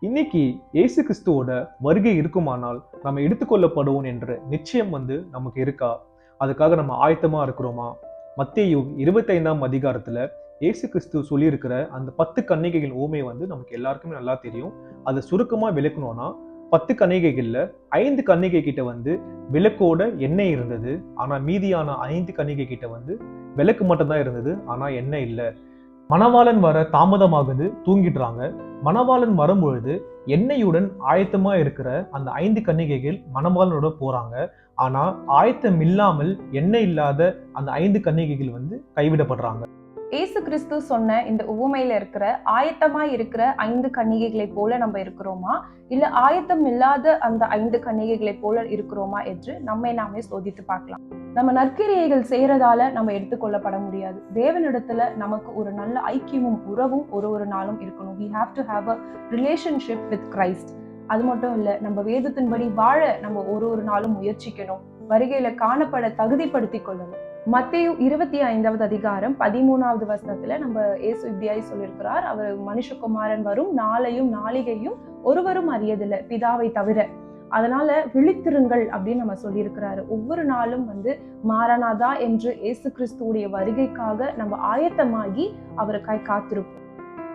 இன்னைக்கு இயேசு கிறிஸ்துவோட வருகை இருக்குமானால் நம்ம எடுத்துக்கொள்ளப்படுவோம் என்ற நிச்சயம் வந்து நமக்கு இருக்கா? அதுக்காக நம்ம ஆயத்தமா இருக்கிறோமா? மத்தேயு இருபத்தைந்தாம் அதிகாரத்துல இயேசு கிறிஸ்து சொல்லியிருக்கிற அந்த பத்து கன்னிகைகள் ஊமை வந்து நமக்கு எல்லாருக்குமே நல்லா தெரியும். அதை சுருக்கமா விளக்கணும்னா பத்து கன்னிகைகள்ல ஐந்து கன்னிகை கிட்ட வந்து விளக்கோட எண்ணெய் இருந்தது. ஆனா மீதியான ஐந்து கன்னிகை கிட்ட வந்து விளக்கு மட்டும்தான் இருந்தது. ஆனா எண்ணெய் இல்லை. மணவாளன் வர தாமதமாகுது தூங்கிடுறாங்க. மணவாளன் வரும்பொழுது எண்ணெயுடன் ஆயத்தமாக இருக்கிற அந்த ஐந்து கன்னிகைகள் மணவாளனோட போறாங்க. ஆனால் ஆயத்தம் இல்லாமல் எண்ணெய் இல்லாத அந்த ஐந்து கன்னிகைகள் வந்து கைவிடப்படுறாங்க. ஏசு கிறிஸ்து சொன்ன இந்த உவமையில இருக்கிற ஆயத்தமா இருக்கிற ஐந்து கன்னிகைகளை போல நம்ம இருக்கிறோமா? இல்ல ஆயத்தம் இல்லாத அந்த ஐந்து கன்னிகைகளை போல இருக்கிறோமா என்று நம்மை நாமே சோதித்து பார்க்கலாம். நம்ம நற்கிரியைகள் செய்யறதால நம்ம எடுத்துக்கொள்ளப்பட முடியாது. தேவனிடத்துல நமக்கு ஒரு நல்ல ஐக்கியமும் உறவும் ஒரு ஒரு நாளும் இருக்கணும். We have to have a relationship with Christ அது மட்டும் இல்லை நம்ம வேதத்தின்படி வாழ நம்ம ஒரு ஒரு நாளும் முயற்சிக்கணும். வருகையில காணப்பட தகுதிப்படுத்தி கொள்ளணும். மத்திய இருபத்தி ஐந்தாவது அதிகாரம் பதிமூணாவது வசனத்துல நம்ம ஏசு இப்படியாய் சொல்லியிருக்கிறார். அவர் மனுஷகுமாரன் வரும் நாளையும் நாளிகையும் ஒருவரும் அறியதில்லை. பிதாவை தவிர அதனால விழித்திருங்கள் அப்படின்னு நம்ம சொல்லியிருக்கிறாரு. ஒவ்வொரு நாளும் வந்து மாரநாதா என்று இயேசு கிறிஸ்துவுடைய வருகைக்காக நம்ம ஆயத்தமாகி அவருக்காய் காத்திருப்போம்.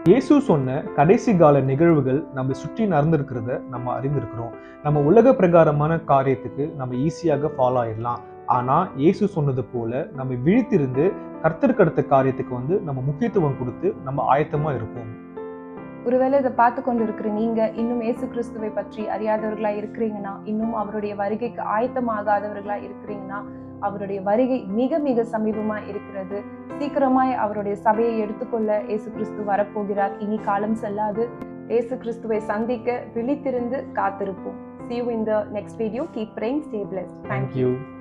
இயேசு சொன்ன கடைசி கால நிகழ்வுகள் நம்ம சுற்றி நடந்திருக்கிறத நம்ம அறிந்திருக்கிறோம். நம்ம உலக பிரகாரமான காரியத்துக்கு நம்ம ஈஸியாக ஃபாலோ ஆயிடலாம். ஆனால் இயேசு சொன்னது போல நம்ம விழித்திருந்து கர்த்தருக்கு அடுத்த காரியத்துக்கு வந்து நம்ம முக்கியத்துவம் கொடுத்து நம்ம ஆயத்தமாக இருப்போம். ஒருவேளை இதை பார்த்து கொண்டு இருக்கிற நீங்க இன்னும் ஏசு கிறிஸ்துவை பற்றி அறியாதவர்களா இருக்கிறீங்கன்னா இன்னும் அவருடைய வருகைக்கு ஆயத்தமாகாதவர்களா இருக்கிறீங்கன்னா அவருடைய வருகை மிக மிக சமீபமா இருக்கிறது சீக்கிரமாய் அவருடைய சபையை எடுத்துக்கொள்ள இயேசு கிறிஸ்து வரப்போகிறார் இனி காலம் செல்லாது ஏசு கிறிஸ்துவை சந்திக்க விழித்திருந்து காத்திருப்போம் See you in the next video. Keep praying. Stay blessed. Thank you.